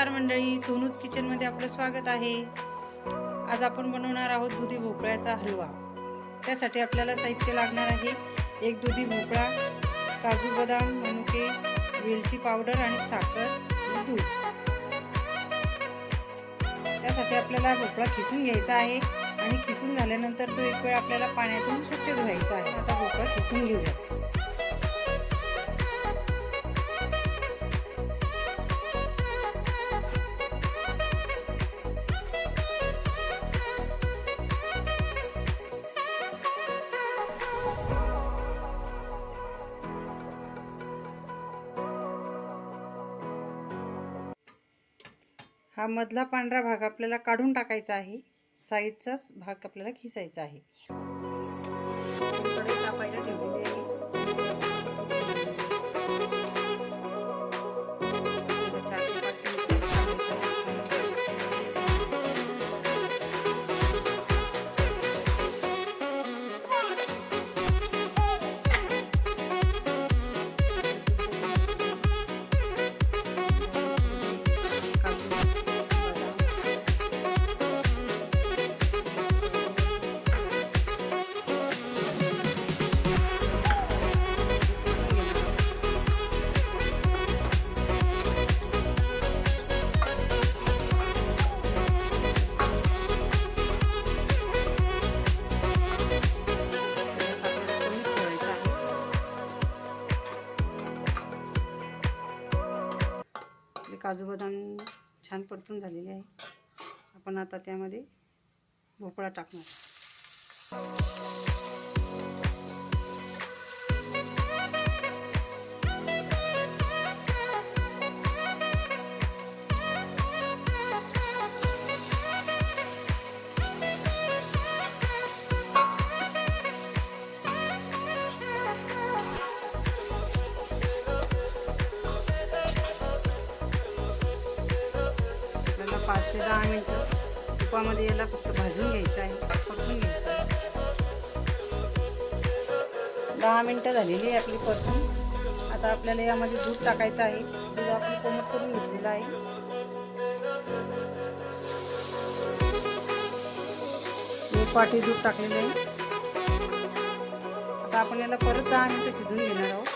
चॅनलमध्ये आपलं स्वागत आहे. आज आपण बनवणार आहोत दुधी भोपळ्याचा हलवा. त्यासाठी आपल्याला साहित्य लागणार आहे एक दुधी भोपळा काजू बदाम मनुके वेलची पावडर आणि साखर दूध. त्यासाठी आपल्याला भोपळा खिसून घ्यायचा आहे आणि खिसून झाल्यानंतर तो एक वेळ आपल्याला पाण्यातून स्वच्छ धुवायचा आहे. आता भोपळा खिसून घेऊया. हा मधला पांढरा भाग आपल्याला काढून टाकायचा आहे. साईडचाच भाग आपल्याला खिसायचा आहे. काजू बदाम छान परतून झालेले आहे. आपण आता त्यामध्ये भोपळा टाकणार. पाच ते दहा मिनटं तुपामध्ये याला फक्त भाजून घ्यायचं आहे. परतून घ्यायचं आहे. दहा मिनटं झालेली आहे आपली परतून. आता आपल्याला यामध्ये दूध टाकायचं आहे. दूध आपण कोमट करून घेतलेलं आहे. एक वाटी दूध टाकलेलं आहे. आता आपण याला परत दहा मिनटं शिजून घेणार आहोत.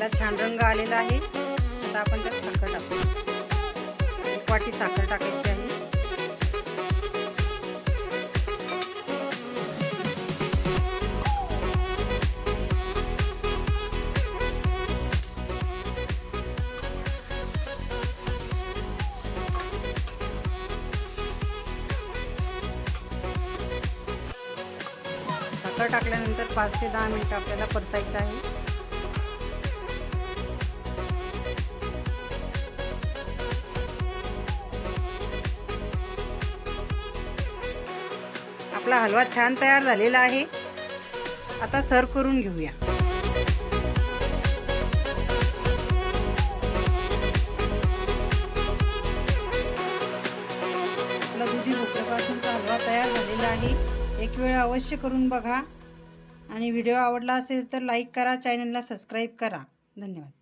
आपल्या छान रंग आलेला आहे. आता आपण त्यात साखर टाकू एक वाटी साखर टाकायची आहे. साखर टाकल्यानंतर पाच ते दहा मिनटं आपल्याला परतायचं आहे. आपला हलवा छान तयार झालेला आहे. आता सर्व करून घेऊया. आपला दुधी भोपळ्यापासूनचा हलवा तयार झालेला आहे. एक वेळ अवश्य करून बघा. आणि व्हिडिओ आवडला असेल तर लाईक करा चॅनलला सबस्क्राईब करा. धन्यवाद.